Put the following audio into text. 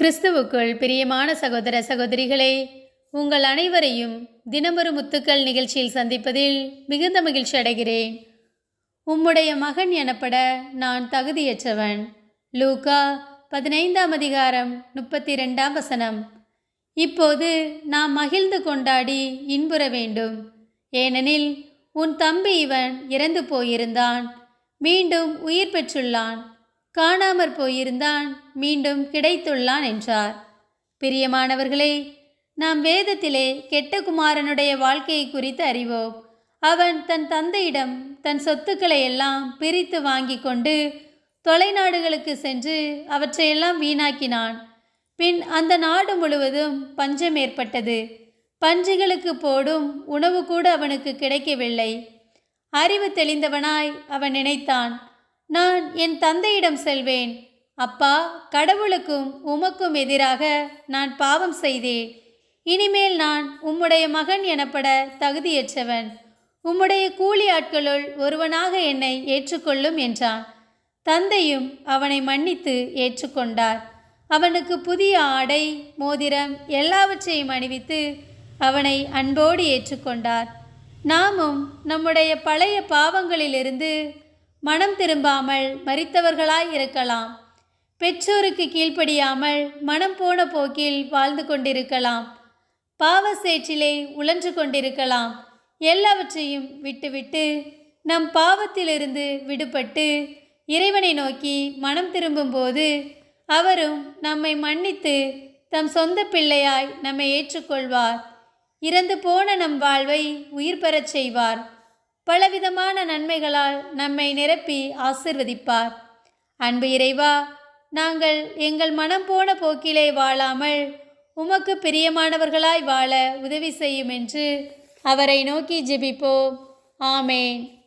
கிறிஸ்துவுக்குள் பிரியமான சகோதர சகோதரிகளே உங்கள் அனைவரையும் தினமொரு முத்துக்கள் நிகழ்ச்சியில் சந்திப்பதில் மிகுந்த மகிழ்ச்சி அடைகிறேன். உம்முடைய மகன் எனப்பட நான் தகுதியற்றவன். லூகா பதினைந்தாம் அதிகாரம் முப்பத்தி ரெண்டாம் வசனம். இப்போது நாம் மகிழ்ந்து கொண்டாடி இன்புற வேண்டும். ஏனெனில் உன் தம்பி இவன் இறந்து போயிருந்தான். மீண்டும் உயிர் பெற்றுள்ளான். காணாமற் போயிருந்தான் மீண்டும் கிடைத்துள்ளான் என்றார். பிரியமானவர்களே நாம் வேதத்திலே கெட்ட குமாரனுடைய வாழ்க்கையை குறித்து அறிவோம். அவன் தன் தந்தையிடம் தன் சொத்துக்களை எல்லாம் பிரித்து வாங்கி கொண்டு தொலைநாடுகளுக்கு சென்று அவற்றையெல்லாம் வீணாக்கினான். பின் அந்த நாடு முழுவதும் பஞ்சம் ஏற்பட்டது. பன்றிகளுக்கு போடும் உணவு கூட அவனுக்கு கிடைக்கவில்லை. அறிவு தெளிந்தவனாய் அவன் நினைத்தான். நான் என் தந்தையிடம் செல்வேன். அப்பா கடவுளுக்கும் உமக்கும் எதிராக நான் பாவம் செய்தேன். இனிமேல் நான் உம்முடைய மகன் எனப்பட தகுதியற்றவன். உம்முடைய கூலி ஆட்களுள் ஒருவனாக என்னை ஏற்றுக்கொள்ளும் என்றான். தந்தையும் அவனை மன்னித்து ஏற்றுக்கொண்டார். அவனுக்கு புதிய ஆடை மோதிரம் எல்லாவற்றையும் அணிவித்து அவனை அன்போடு ஏற்றுக்கொண்டார். நாமும் நம்முடைய பழைய பாவங்களிலிருந்து மனம் திரும்பாமல் மறித்தவர்களாய் இருக்கலாம். பெற்றோருக்கு கீழ்ப்படியாமல் மனம் போன போக்கில் வாழ்ந்து கொண்டிருக்கலாம். பாவ சேற்றிலே உழன்று கொண்டிருக்கலாம். எல்லாவற்றையும் விட்டுவிட்டு நம் பாவத்திலிருந்து விடுபட்டு இறைவனை நோக்கி மனம் திரும்பும்போது அவரும் நம்மை மன்னித்து தம் சொந்த பிள்ளையாய் நம்மை ஏற்றுக்கொள்வார். இறந்து போன நம் வாழ்வை உயிர் பெறச் செய்வார். பலவிதமான நன்மைகளால் நம்மை நிரப்பி ஆசிர்வதிப்பார். அன்பு இறைவா நாங்கள் எங்கள் மனம் போன போக்கிலே வாழாமல் உமக்கு பிரியமானவர்களாய் வாழ உதவி செய்யும் என்று அவரை நோக்கி ஜெபிப்போம். ஆமேன்.